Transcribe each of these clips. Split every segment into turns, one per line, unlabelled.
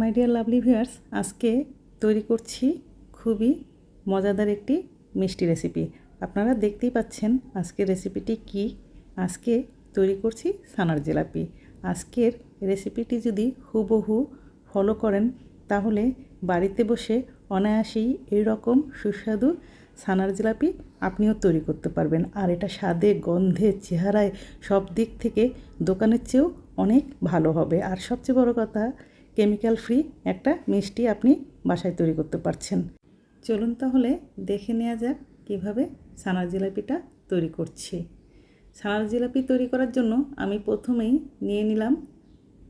My dear lovely viewers আজকে তৈরি করছি খুবই মজাদার একটি মিষ্টি রেসিপি আপনারা দেখতেই পাচ্ছেন আজকের রেসিপিটি কি। আজকে তৈরি করছি সানার জিলাপি। আজকের রেসিপিটি যদি হুবহু ফলো করেন, তাহলে বাড়িতে বসে অনায়াসেই এইরকম সুস্বাদু সানার জিলাপি আপনিও তৈরি করতে পারবেন। আর এটা স্বাদে, গন্ধে, চেহারায় সব দিক থেকে দোকানের চেয়েও অনেক ভালো হবে। আর সবচেয়ে বড় কথা কেমিক্যাল ফ্রি একটা মিষ্টি আপনি বাসায় তৈরি করতে পারছেন। চলুন তাহলে দেখে নেওয়া যাক কীভাবে ছানার জিলাপিটা তৈরি করছি। ছানার জিলাপি তৈরি করার জন্য আমি প্রথমেই নিয়ে নিলাম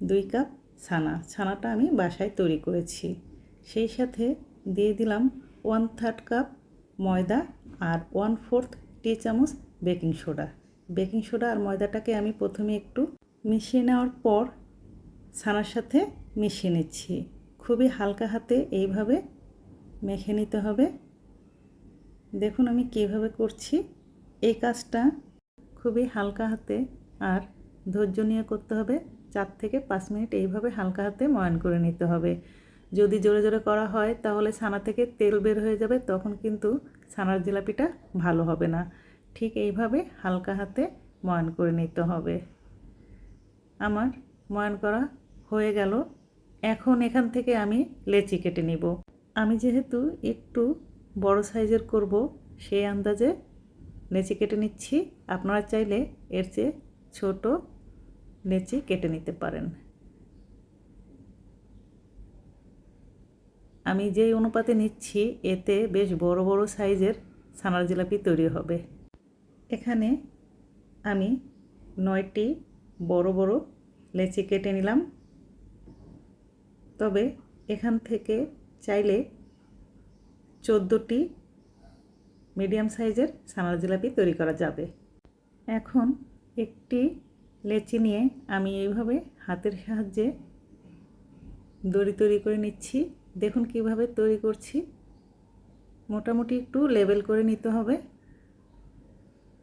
দুই কাপ ছানা। ছানাটা আমি বাসায় তৈরি করেছি। সেই সাথে দিয়ে দিলাম ওয়ান থার্ড কাপ ময়দা আর ওয়ান ফোর্থ টি চামচ বেকিং সোডা বেকিং সোডা আর ময়দাটাকে আমি প্রথমে একটু মিশিয়ে নেওয়ার পর ছানার সাথে মিশিয়ে নিচ্ছি। খুবই হালকা হাতে এইভাবে মেখে নিতে হবে। দেখুন আমি কীভাবে করছি। এই কাজটা খুবই হালকা হাতে আর ধৈর্য নিয়ে করতে হবে। চার থেকে পাঁচ মিনিট এইভাবে হালকা হাতে ময়ান করে নিতে হবে। যদি জোরে জোরে করা হয় তাহলে ছানা থেকে তেল বের হয়ে যাবে, তখন কিন্তু ছানার জিলাপিটা ভালো হবে না। ঠিক এইভাবে হালকা হাতে ময়ান করে নিতে হবে। আমার ময়ান করা হয়ে গেল। এখন এখান থেকে আমি লেচি কেটে নিব। আমি যেহেতু একটু বড় সাইজের করব, সেই আন্দাজে লেচি কেটে নিচ্ছি। আপনারা চাইলে এর চেয়ে ছোট লেচি কেটে নিতে পারেন। আমি যেই অনুপাতে নিচ্ছি, এতে বেশ বড় বড় সাইজের ছানার জিলাপি তৈরি হবে। এখানে আমি নয়টি বড় বড় লেচি কেটে নিলাম। তবে এখান থেকে চাইলে চোদ্দোটি মিডিয়াম সাইজের ছানার জিলাপি তৈরি করা যাবে। এখন একটি লেচি নিয়ে আমি এইভাবে হাতের সাহায্যে দড়ি তৈরি করে নিচ্ছি। দেখুন কীভাবে তৈরি করছি। মোটামুটি একটু লেবেল করে নিতে হবে।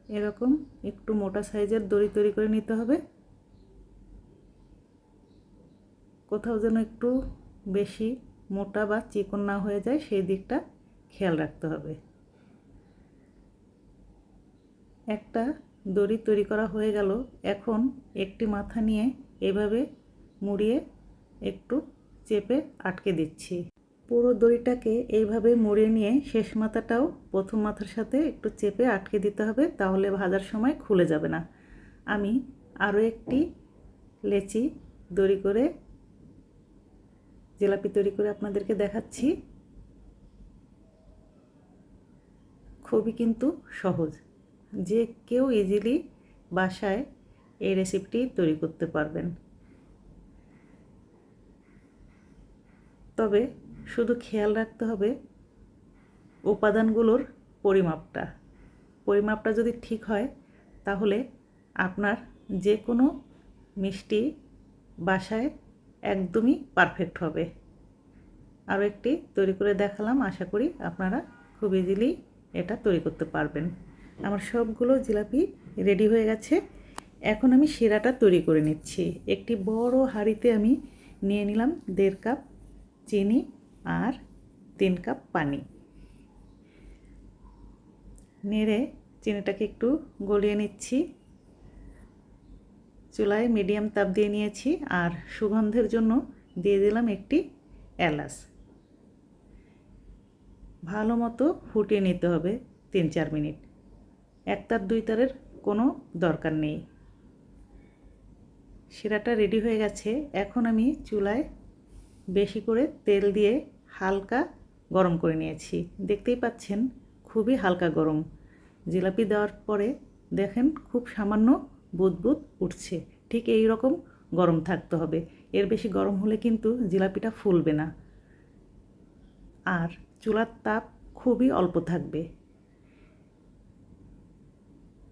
এরকম একটু মোটা সাইজের দড়ি তৈরি করে নিতে হবে। কোথাও যেন একটু বেশি মোটা বা চিকন না হয়ে যায়, সেই দিকটা খেয়াল রাখতে হবে। একটা দড়ি তৈরি করা হয়ে গেল। এখন একটি মাথা নিয়ে এভাবে মুড়িয়ে একটু চেপে আটকে দিচ্ছি। পুরো দড়িটাকে এইভাবে মুড়িয়ে নিয়ে শেষ মাথাটাও প্রথম মাথার সাথে একটু চেপে আটকে দিতে হবে, তাহলে ভাজার সময় খুলে যাবে না। আমি আরও একটি লেচি দড়ি করে জিলাপি তৈরি করে আপনাদেরকে দেখাচ্ছি। খুবই কিন্তু সহজ। যে কেউ ইজিলি বাসায় এই রেসিপিটি তৈরি করতে পারবেন। তবে শুধু খেয়াল রাখতে হবে উপাদানগুলোর পরিমাপটা। পরিমাপটা যদি ঠিক হয়, তাহলে আপনার যে কোনো মিষ্টি বাসায় একদমই পারফেক্ট হবে। আরও একটি তৈরি করে দেখালাম, আশা করি আপনারা খুব ইজিলি এটা তৈরি করতে পারবেন। আমার সবগুলো জিলাপি রেডি হয়ে গেছে। এখন আমি শিরাটা তৈরি করে নিচ্ছি। একটি বড় হাঁড়িতে আমি নিয়ে নিলাম দেড় কাপ চিনি আর তিন কাপ পানি। নেড়ে চিনিটাকে একটু গলিয়ে নিচ্ছি। চুলায় মিডিয়াম তাপ দিয়ে নিয়েছি আর সুগন্ধের জন্য দিয়ে দিলাম একটি এলাচ। ভালো মতো ফুটিয়ে নিতে হবে তিন চার মিনিট। এক তার দুই তারের কোনো দরকার নেই। শিরাটা রেডি হয়ে গেছে। এখন আমি চুলায় বেশি করে তেল দিয়ে হালকা গরম করে নিয়েছি। দেখতেই পাচ্ছেন খুবই হালকা গরম। জিলাপি দেওয়ার পরে দেখেন খুব সামান্য বুদবুদ উঠছে। ঠিক এই রকম গরম থাকতে হবে। এর বেশি গরম হলে কিন্তু জিলাপিটা ফুলবে না। আর চুলার তাপ খুবই অল্প থাকবে।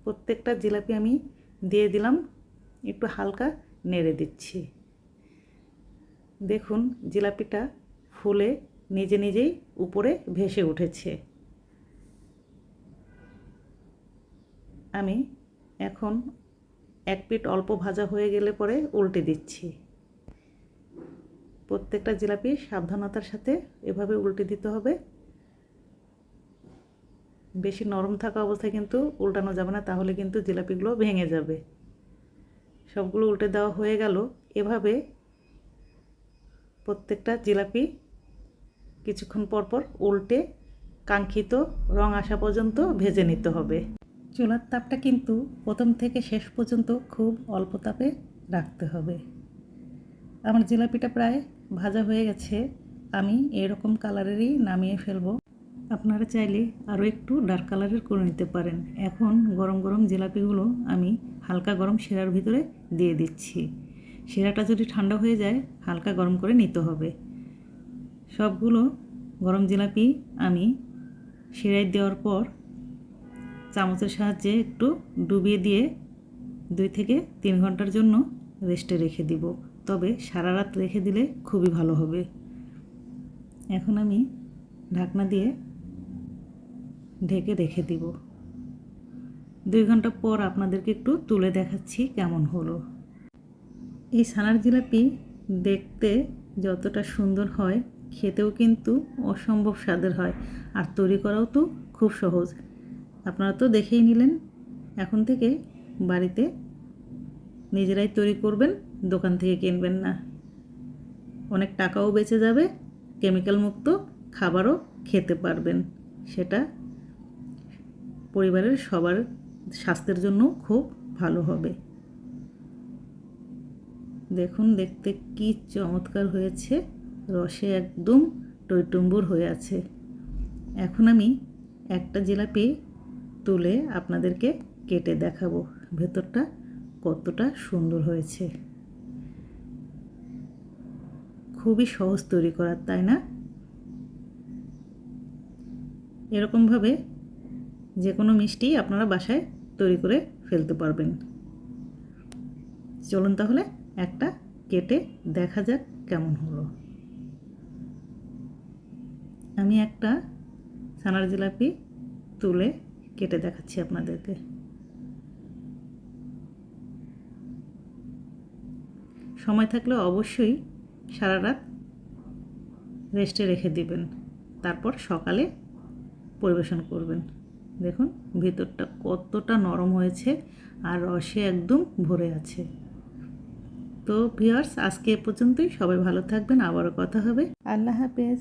প্রত্যেকটা জিলাপি আমি দিয়ে দিলাম। একটু হালকা নেড়ে দিচ্ছি। দেখুন, জিলাপিটা ফুলে নিজে নিজেই উপরে ভেসে উঠেছে। আমি এখন এক পিঠ অল্প ভাজা হয়ে গেলে পরে উল্টে দিচ্ছি। প্রত্যেকটা জিলাপি সাবধানতার সাথে এভাবে উল্টে দিতে হবে। বেশি নরম থাকা অবস্থায় কিন্তু উল্টানো যাবে না, তাহলে কিন্তু জিলাপিগুলো ভেঙে যাবে। সবগুলো উল্টে দেওয়া হয়ে গেল। এভাবে প্রত্যেকটা জিলাপি কিছুক্ষণ পর পর উল্টে কাঙ্ক্ষিত রং আসা পর্যন্ত ভেজে নিতে হবে। চুলার তাপটা কিন্তু প্রথম থেকে শেষ পর্যন্ত খুব অল্প তাপে রাখতে হবে। আমার জিলাপিটা প্রায় ভাজা হয়ে গেছে। আমি এরকম কালারেরই নামিয়ে ফেলব। আপনারা চাইলে আরও একটু ডার্ক কালারের করে নিতে পারেন। এখন গরম গরম জিলাপিগুলো আমি হালকা গরম শিরার ভিতরে দিয়ে দিচ্ছি। শিরাটা যদি ঠান্ডা হয়ে যায়, হালকা গরম করে নিতে হবে। সবগুলো গরম জিলাপি আমি শিরায় দেওয়ার পর চামচের সাহায্যে একটু ডুবিয়ে দিয়ে দুই থেকে তিন ঘণ্টার জন্য রেস্টে রেখে দিব। তবে সারা রাত রেখে দিলে খুবই ভালো হবে। এখন আমি ঢাকনা দিয়ে ঢেকে রেখে দিব। দুই ঘণ্টা পর আপনাদেরকে একটু তুলে দেখাচ্ছি কেমন হলো। এই ছানার জিলাপি দেখতে যতটা সুন্দর হয়, খেতেও কিন্তু অসম্ভব স্বাদের হয়, আর তৈরি করাও তো খুব সহজ। আপনারা তো দেখেই নিলেন। এখন থেকে বাড়িতে নিজেরাই তৈরি করবেন, দোকান থেকে কিনবেন না। অনেক টাকাও বেঁচে যাবে, কেমিক্যাল মুক্ত খাবারও খেতে পারবেন। সেটা পরিবারের সবার স্বাস্থ্যের জন্য খুব ভালো হবে। দেখুন, দেখতে কি চমৎকার হয়েছে। রসে একদম টইটুম্বুর হয়ে আছে। এখন আমি একটা জিলাপি তুলে আপনাদেরকে কেটে দেখাবো ভেতরটা কতটা সুন্দর হয়েছে। খুবই সহজ তৈরি করার, তাই না? এরকমভাবে যে কোনো মিষ্টি আপনারা বাসায় তৈরি করে ফেলতে পারবেন। চলুন তাহলে একটা কেটে দেখা যাক কেমন হলো। আমি একটা ছানার জিলাপি তুলে কেটে দেখাচ্ছি আপনাদেরকে। সময় থাকলে অবশ্যই সারা রাত রেস্টে রেখে দিবেন। তারপর সকালে পরিবেশন করবেন। দেখুন, ভিতরটা কতটা নরম হয়েছে আর রসে একদম ভরে আছে। তো ভিওর্স আজকে এ পর্যন্তই। সবাই ভালো থাকবেন। আবারও কথা হবে। আল্লাহ হাফেজ।